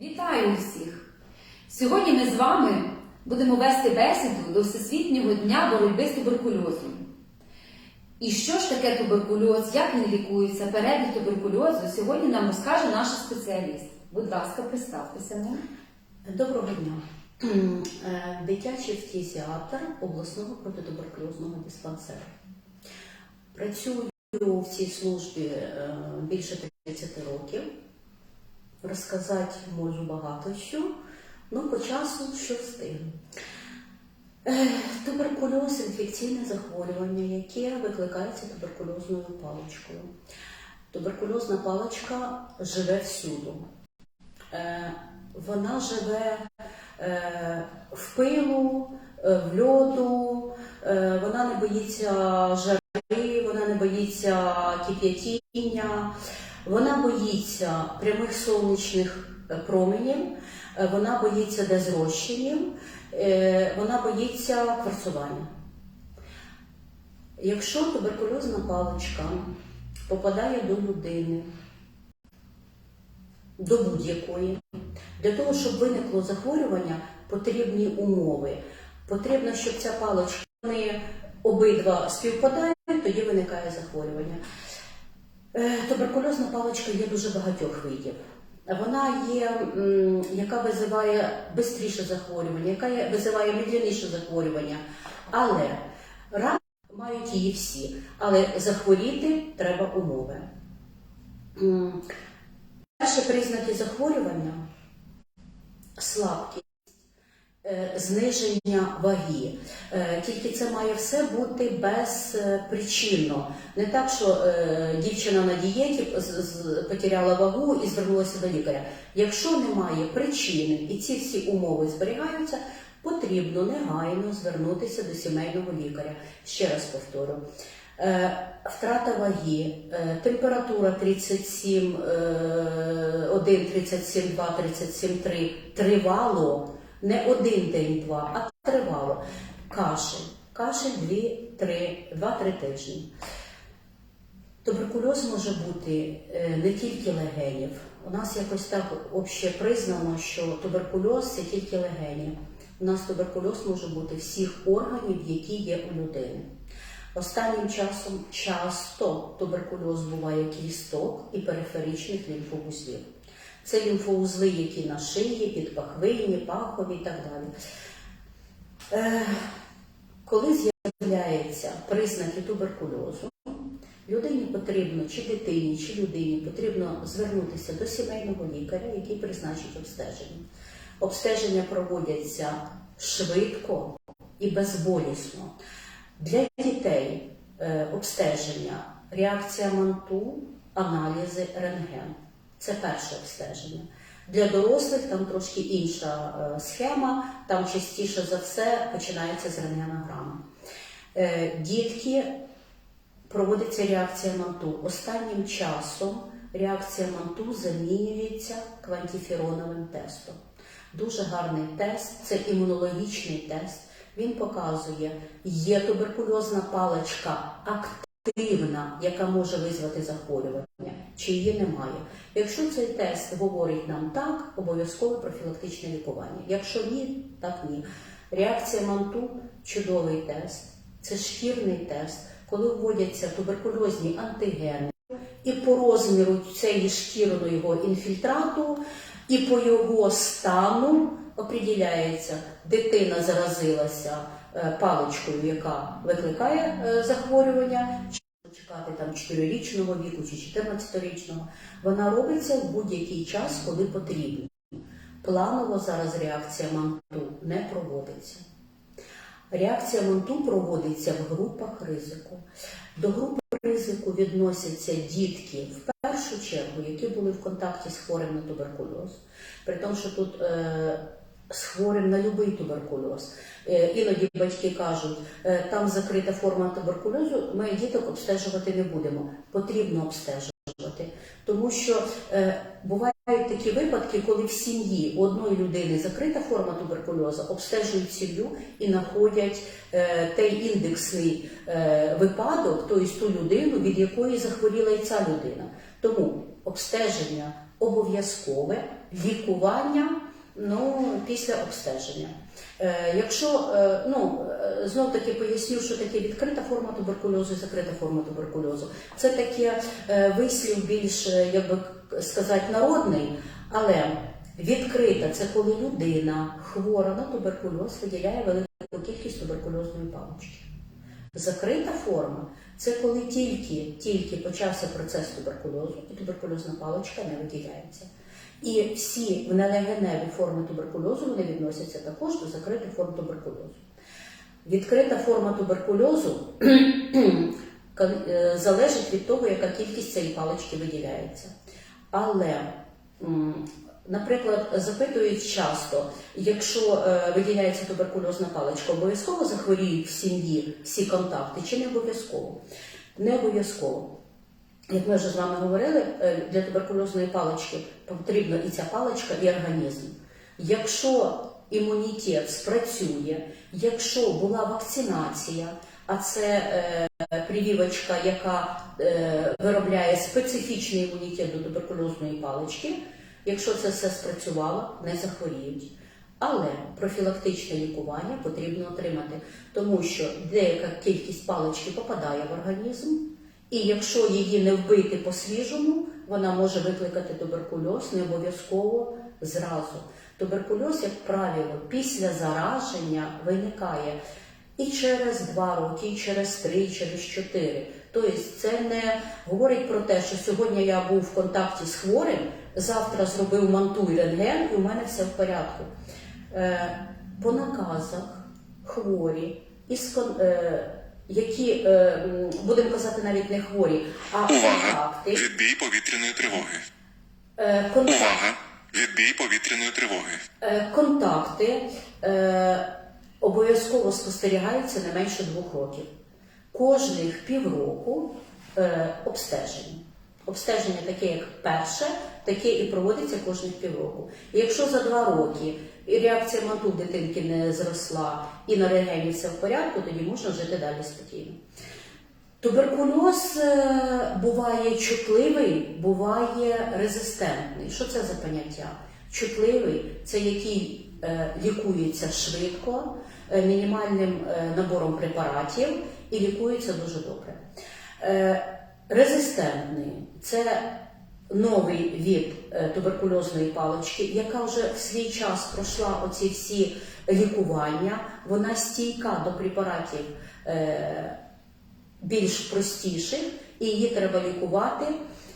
Вітаю усіх! Сьогодні ми з вами будемо вести бесіду до Всесвітнього дня боротьби з туберкульозом. І що ж таке туберкульоз, як він лікується, перебіг туберкульозу, сьогодні нам розкаже наш спеціаліст. Будь ласка, представтеся нам. Доброго дня. Е, Дитячий фтізіатр обласного протитуберкульозного диспансеру. Працюю в цій службі е, більше 30 років. Розказати можу багато що, ну по часу що встигну. Е, Туберкульоз інфекційне захворювання, яке викликається туберкульозною паличкою. Туберкульозна паличка живе всюду. Е, Вона живе е, в пилу, в льоду, вона не боїться жари, вона не боїться кип'ятіння, вона боїться прямих сонячних е, променів, е, вона боїться дезрощенів, е, вона боїться кварцування. Якщо туберкульозна паличка попадає до людини, до будь-якої. Для того, щоб виникло захворювання, потрібні умови. Потрібно, щоб ця паличка вони обидва співпадають, тоді виникає захворювання. Е, Туберкульозна паличка є дуже багатьох видів. Вона є, яка визиває швидше захворювання, яка визиває медленніше захворювання. Але рак мають її всі. Але захворіти треба умови. Перші признаки захворювання слабкість, е, зниження ваги. Е, Тільки це має все бути безпричинно. Не так, що е, дівчина на дієті потеряла вагу і звернулася до лікаря. Якщо немає причини і ці всі умови зберігаються, потрібно негайно звернутися до сімейного лікаря. Ще раз повторю. Е, Втрата ваги, е, температура 37, е, 1, 37, 2, 37, 3, тривало, не один день, два, а тривало. Кашель, кашель 2-3, 2-3 тижні. Туберкульоз може бути е, не тільки легенів. У нас якось так обще признано, що туберкульоз це тільки легені. У нас туберкульоз може бути всіх органів, які є у людини. Останнім часом часто туберкульоз буває кісток і периферичних лімфовузлів. Це лімфоузли, які на шиї, підпахвині, пахові і так далі. Е, коли з'являються признаки туберкульозу, людині потрібно, чи дитині, чи людині потрібно звернутися до сімейного лікаря, який призначить обстеження. Обстеження проводяться швидко і безболісно. Для дітей е, обстеження, реакція манту, аналізи, рентген. Це перше обстеження. Для дорослих там трошки інша е, схема, там частіше за все починається з рентгенограми. Е, Дітки проводиться реакція манту. Останнім часом реакція манту замінюється квантіфероновим тестом. Дуже гарний тест, це імунологічний тест. Він показує, є туберкульозна паличка активна, яка може визвати захворювання, чи її немає. Якщо цей тест говорить нам так, обов'язково профілактичне лікування. Якщо ні, так ні. Реакція манту чудовий тест, це шкірний тест, коли вводяться туберкульозні антигени, і по розміру цієї шкірного інфільтрату, і по його стану оприділяється, дитина заразилася е, паличкою, яка викликає е, захворювання, чи чекати там 4-річного віку чи 14-річного. Вона робиться в будь-який час, коли потрібно. Планово зараз реакція манту не проводиться. Реакція манту проводиться в групах ризику. До групи ризику відносяться дітки в першу чергу, які були в контакті з хворим на туберкульоз. При тому, що тут е, з хворим на будь-який туберкульоз. Е, іноді батьки кажуть, е, там закрита форма туберкульозу, ми діток обстежувати не будемо. Потрібно обстежувати. Тому що е, бувають такі випадки, коли в сім'ї у одної людини закрита форма туберкульозу, обстежують сім'ю і знаходять е, той індексний е, випадок, тобто ту людину, від якої захворіла і ця людина. Тому обстеження обов'язкове лікування ну, після обстеження. Е, якщо е, ну е, знов таки поясню, що таке відкрита форма туберкульозу і закрита форма туберкульозу. Це таке вислів більш, як би сказати, народний, але відкрита це коли людина хвора на туберкульоз виділяє велику кількість туберкульозної палички. Закрита форма це коли тільки, тільки почався процес туберкульозу, і туберкульозна паличка не виділяється. І всі нелегеневі форми туберкульозу вони відносяться також до закритих форм туберкульозу. Відкрита форма туберкульозу е, залежить від того, яка кількість цієї палички виділяється. Але, наприклад, запитують часто, якщо е, виділяється туберкульозна паличка, обов'язково захворіють в сім'ї всі контакти чи не обов'язково? Не обов'язково. Як ми вже з вами говорили, е, для туберкульозної палички потрібна і ця паличка, і організм. Якщо імунітет спрацює, якщо була вакцинація, а це е, прививочка, яка е, виробляє специфічний імунітет до туберкульозної палички, якщо це все спрацювало, не захворіють. Але профілактичне лікування потрібно отримати, тому що деяка кількість палички попадає в організм, і якщо її не вбити по-свіжому, вона може викликати туберкульоз не обов'язково зразу. Туберкульоз, як правило, після зараження виникає і через два роки, і через три, і через чотири. Тобто це не говорить про те, що сьогодні я був в контакті з хворим, завтра зробив мантуй рентген, і у мене все в порядку. Е, по наказах хворі, із е, які, е, будемо казати, навіть не хворі, а Увага! Відбій повітряної тривоги. Е, контакти Увага! Відбій повітряної тривоги. Е, Контакти обов'язково спостерігаються не менше двох років. Кожних півроку обстеження. Обстеження таке, як перше, таке і проводиться кожних півроку. І якщо за два роки і реакція мату дитинки не зросла і на рентгені все в порядку, тоді можна жити далі спокійно. Туберкульоз е, буває чутливий, буває резистентний. Що це за поняття? Чутливий це який е, лікується швидко, е, мінімальним набором препаратів і лікується дуже добре. Резистентний це новий від е, туберкульозної палички, яка вже в свій час пройшла оці всі лікування, вона стійка до препаратів. Е, більш простіших, і її треба лікувати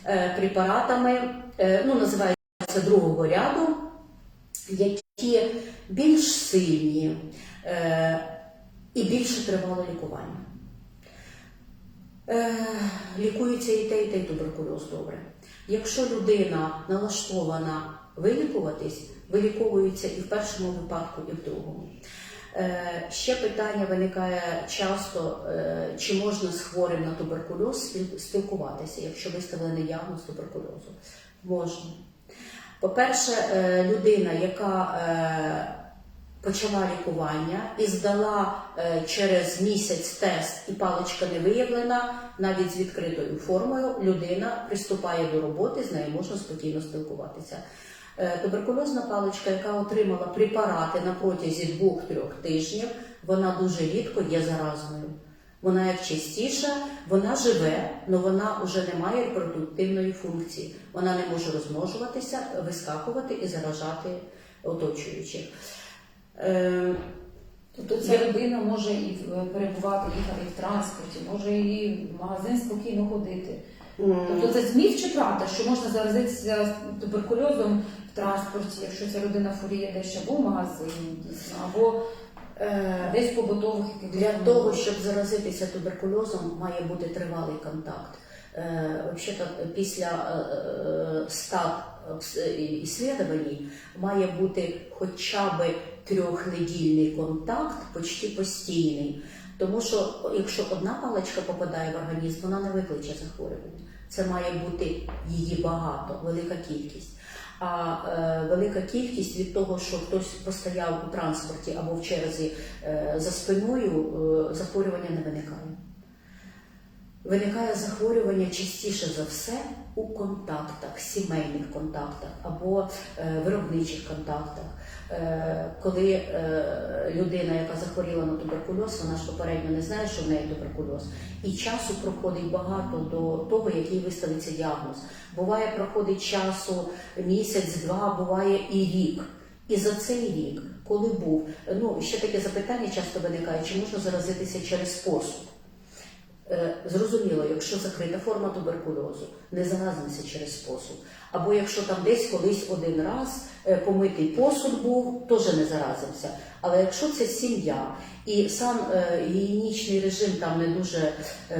е, препаратами, ну, називаються другого ряду, які більш сильні і більше тривало лікування. Е, лікується і те, і те, туберкульоз добре. Якщо людина налаштована вилікуватись, виліковується і в першому випадку, і в другому. Е, Ще питання виникає часто, е, чи можна з хворим на туберкульоз спілкуватися, якщо виставлений діагноз туберкульозу. Можна. По-перше, людина, яка почала лікування і здала е, через місяць тест, і паличка не виявлена, навіть з відкритою формою, людина приступає до роботи, з нею можна спокійно спілкуватися. Е, Туберкульозна паличка, яка отримала препарати на протязі двох-трьох тижнів, вона дуже рідко є заразною. Вона як частіша, вона живе, але вона вже не має репродуктивної функції. Вона не може розмножуватися, вискакувати і заражати оточуючих. Е, Тобто ця людина може і перебувати їхати в транспорті, може і в магазин спокійно ходити. Тобто це зміст чи правда, що можна заразитися туберкульозом в транспорті, якщо ця людина хворіє десь або в магазині, дійсно, або е, десь побутових якихось Для того, щоб заразитися туберкульозом, має бути тривалий контакт. Е, Взагалі, після е, іслідувань має бути хоча б трьохнедільний контакт, почти постійний. Тому що якщо одна паличка попадає в організм, вона не викличе захворювання. Це має бути її багато, велика кількість. А е, велика кількість від того, що хтось постояв у транспорті або в черзі е, за спиною, е, захворювання не виникає. Виникає захворювання частіше за все у контактах, сімейних контактах або е, виробничих контактах. Е, коли е, людина, яка захворіла на туберкульоз, вона ж попередньо не знає, що в неї туберкульоз, і часу проходить багато до того, який виставиться діагноз. Буває, проходить часу місяць-два, буває і рік. І за цей рік, коли був, ну ще таке запитання часто виникає, чи можна заразитися через посуд? Е, Зрозуміло, якщо закрита форма туберкульозу, не заразимося через посуд. Або якщо там десь колись один раз е, помитий посуд був, теж не заразимося. Але якщо це сім'я і сам е, гігієнічний режим там не дуже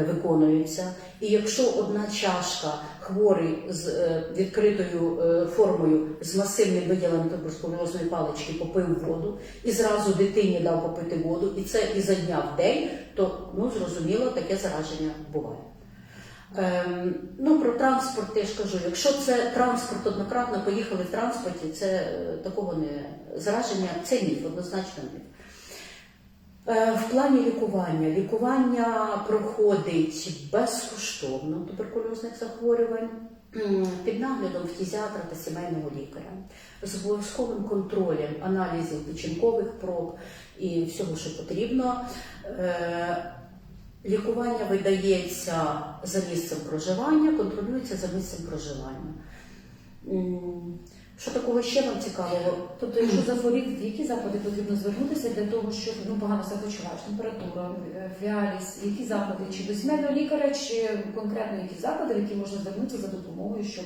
виконується, і якщо одна чашка хворий з е, відкритою е, формою з масивним виділенням туберкульозної палички попив воду і зразу дитині дав попити воду, і це ізо дня в день, то ну зрозуміло, таке зараження буває. Ем, ну, про транспорт теж кажу. Якщо це транспорт однократно поїхали в транспорті, це е, такого не зараження, це міф, однозначно міф. Е, В плані лікування. Лікування проходить безкоштовно туберкульозних захворювань під наглядом фтізіатра та сімейного лікаря з обов'язковим контролем аналізів печінкових проб і всього, що потрібно. Е, Лікування видається за місцем проживання, контролюється за місцем проживання. Що такого ще вам цікавого? Тобто, якщо захворів, які заклади потрібно звернутися для того, щоб ну погано себе почуваєш, температура, е, віаліс, які заклади, чи до сімейного лікаря, чи конкретно які заклади, в які можна звернутися за допомогою, щоб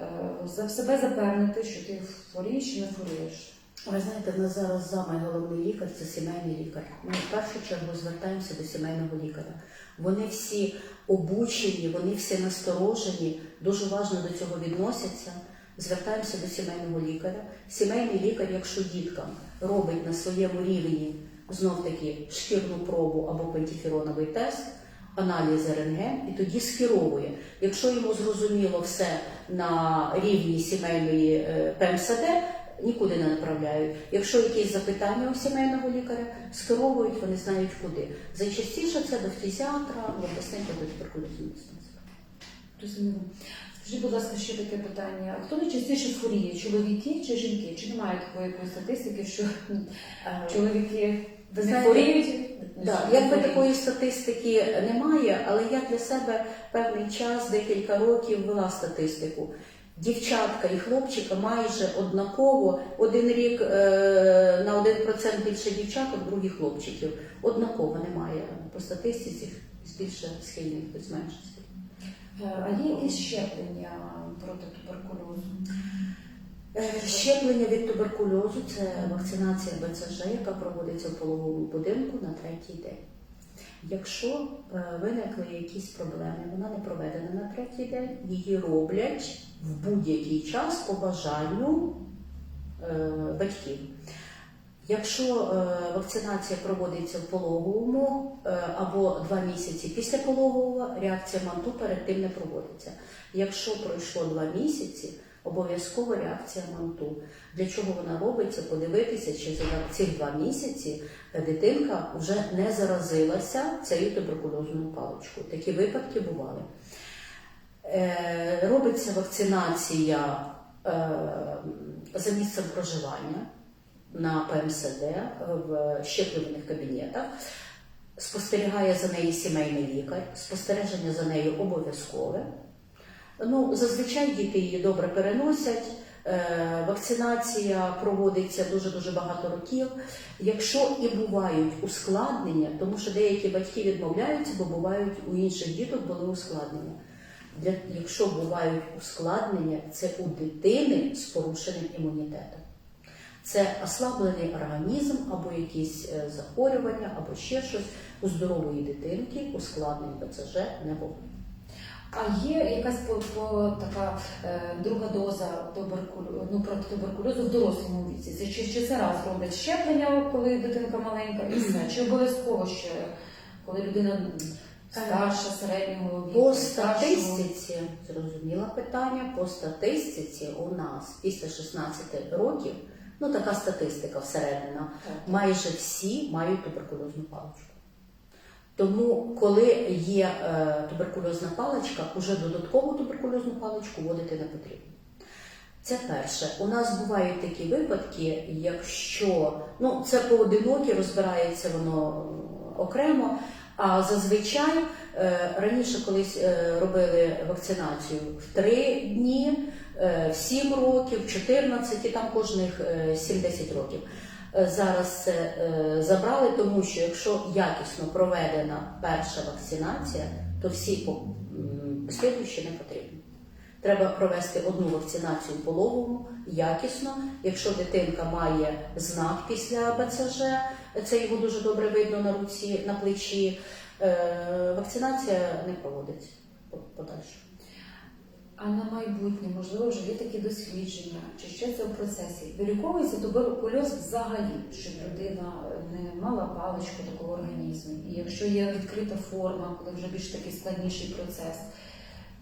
е, за себе запевнити, що ти хворієш чи не хворієш. Ви знаєте, в нас зараз самий головний лікар це сімейний лікар. Ми в першу чергу звертаємося до сімейного лікаря. Вони всі обучені, вони всі насторожені, дуже важно до цього відносяться. Звертаємося до сімейного лікаря. Сімейний лікар, якщо діткам робить на своєму рівні знов таки шкірну пробу або пентіфероновий тест, аналіз рентген і тоді скеровує. Якщо йому зрозуміло все на рівні сімейної е, ПМСД, нікуди не направляють. Якщо якісь запитання у сімейного лікаря, скеровують, вони знають куди. Найчастіше це до фтізіатра, в обласний до туберкульозного диспансера. Розуміло. Скажіть, будь ласка, ще таке питання. Хто найчастіше хворіє? Чоловіки чи жінки? Чи немає такої якоїсь статистики, що Е, чоловіки не хворіють? Якби такої статистики немає, але я для себе певний час, декілька років вела статистику. Дівчатка і хлопчика майже однаково один рік е, на 1% більше дівчаток, других хлопчиків. Однаково немає по статистиці більше схильних до зменшення. Е, А є якісь щеплення проти туберкульозу? Е, Щеплення від туберкульозу це вакцинація БЦЖ, яка проводиться в пологовому будинку на третій день. Якщо е, виникли якісь проблеми, вона не проведена на третій день, її роблять в будь-який час по бажанню е, батьків. Якщо е, вакцинація проводиться в пологовому е, або два місяці після пологового, реакція манту перед тим не проводиться. Якщо пройшло два місяці, обов'язково реакція манту. Для чого вона робиться? Подивитися, чи за ці два місяці дитинка вже не заразилася цією туберкульозною паличкою. Такі випадки бували. Е, Робиться вакцинація за місцем проживання на ПМСД в щеплюваних кабінетах. Спостерігає за нею сімейний лікар, спостереження за нею обов'язкове. Ну, зазвичай діти її добре переносять. Е, Вакцинація проводиться дуже дуже багато років. Якщо і бувають ускладнення, тому що деякі батьки відмовляються, бо бувають у інших діток були ускладнення. Якщо бувають ускладнення, це у дитини з порушеним імунітетом. Це ослаблений організм або якісь е, захворювання, або ще щось у здорової дитинки, ускладнень БЦЖ не було. А є якась по, по така е, друга доза туберкулю, ну, проти туберкульозу в дорослому віці? Це чи, чи це раз роблять щеплення, коли дитинка маленька, і все? Чи обов'язково ще, коли людина старша, середнього віку? По статистиці, зрозуміло питання, по статистиці у нас після 16 років, ну така статистика всередина, майже всі мають туберкульозну паличку. Тому, коли є е, туберкульозна паличка, уже додаткову туберкульозну паличку вводити не потрібно. Це перше. У нас бувають такі випадки, якщо ну це поодинокі, розбирається воно окремо. А зазвичай е, раніше колись е, робили вакцинацію в 3 дні, в 7 років, в 14, і там кожних е, 7-10 років. Е, Зараз це е, забрали, тому що якщо якісно проведена перша вакцинація, то всі послідуючі не потрібні. Треба провести одну вакцинацію пологову якісно. Якщо дитинка має знак після БЦЖ, це його дуже добре видно на руці, на плечі. е, Вакцинація не проводиться по- подальше. А на майбутнє, можливо, вже є такі дослідження, чи ще це в процесі. Виліковується туберкульоз взагалі, щоб людина не мала паличку такого організму. І якщо є відкрита форма, коли вже більш такий складніший процес,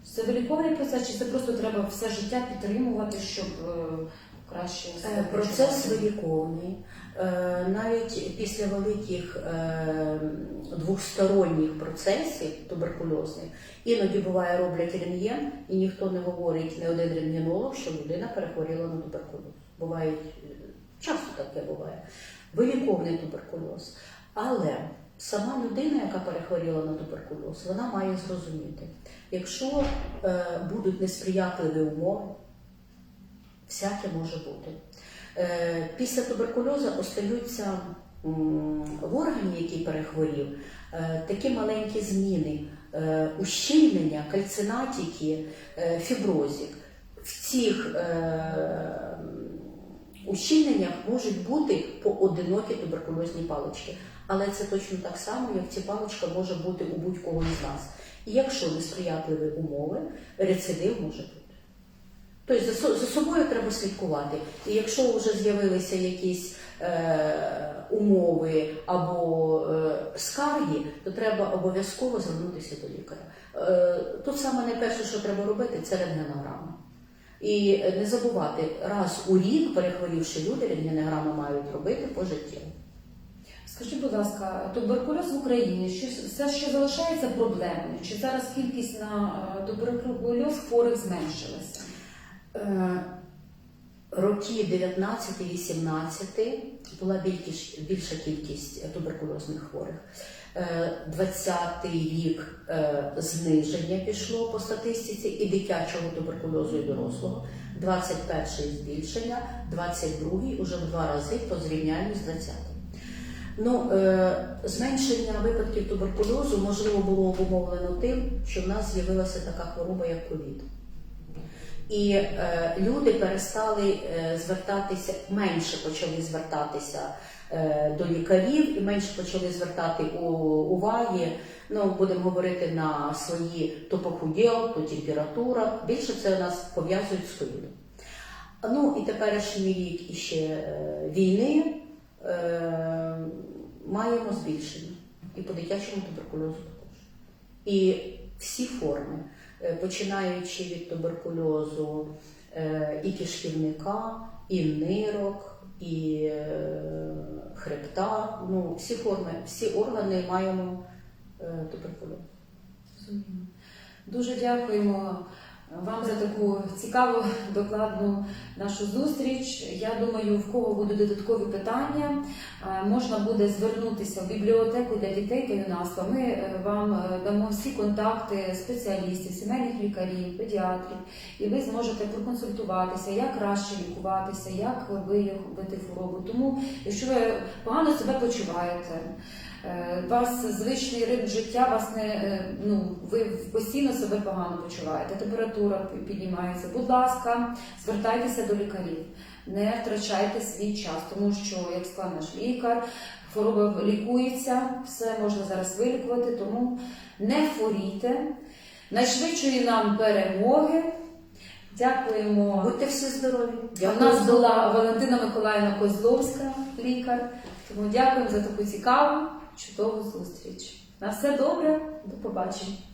це виліковий процес, чи це просто треба все життя підтримувати, щоб е, краще Е, себе Процес почувати? виліковний. Е, Навіть після великих е, двосторонніх процесів туберкульозних іноді буває роблять рентген, і ніхто не говорить, не один рентгенолог, що людина перехворіла на туберкульоз. Бувають е, часто таке буває. Виліковний туберкульоз. Але сама людина, яка перехворіла на туберкульоз, вона має зрозуміти, якщо е, будуть несприятливі умови, всяке може бути. Е, Після туберкульозу остаються в органі, який перехворів, е, такі маленькі зміни, е, ущільнення, кальцинатики, е. В цих ущільненнях можуть бути поодинокі туберкульозні палички. Але це точно так само, як ця паличка може бути у будь-кого із нас. І якщо несприятливі умови, рецидив може бути. Тобто за, собою треба слідкувати. І якщо вже з'явилися якісь е, умови або е, скарги, то треба обов'язково звернутися до лікаря. Е, тут саме найперше, що треба робити, це рентгенограма. І не забувати, раз у рік перехворівши люди, рентгенограму мають робити пожиттєво. Скажіть, будь ласка, туберкульоз в Україні чи все ще залишається проблемою? Чи зараз кількість на е, туберкульоз хворих зменшилася? Е, Роки 19-18 була більш, більша кількість туберкульозних хворих. Е, 20-й рік е, зниження пішло по статистиці і дитячого туберкульозу, і дорослого. 21-й збільшення, 22-й уже в два рази по зрівнянню з 20-м. Ну, е, зменшення випадків туберкульозу можливо було обумовлено тим, що в нас з'явилася така хвороба, як ковід. І е, люди перестали е, звертатися, менше почали звертатися е, до лікарів і менше почали звертати у, уваги. Ну, будемо говорити на свої то похуділ, то температура. Більше це у нас пов'язують з ковідом. Ну і теперішній рік іще е, війни е, маємо збільшення і по дитячому туберкульозу також. І всі форми, починаючи від туберкульозу е, і кишківника, і нирок, і е, хребта, ну, всі форми, всі органи маємо е, туберкульоз. Дуже дякуємо вам за таку цікаву докладну нашу зустріч. Я думаю, в кого будуть додаткові питання, е, можна буде звернутися в бібліотеку для дітей та юнацтва. Ми е, вам е, дамо всі контакти спеціалістів, сімейних лікарів, педіатрів, і ви зможете проконсультуватися, як краще лікуватися, як виявити хворобу. Тому, якщо ви погано себе почуваєте. Е, У вас звичний ритм життя, вас не е, ну ви постійно себе погано почуваєте. Температура піднімається. Будь ласка, звертайтеся до лікарів, не втрачайте свій час, тому що, як сказав наш лікар, хвороба лікується, все можна зараз вилікувати, тому не хворійте. Найшвидшої нам перемоги. Дякуємо. Будьте всі здорові! У нас була Валентина Миколаївна Козловська, лікар. Тому дякуємо за таку цікаву, чудову зустріч. На все добре, до побачення.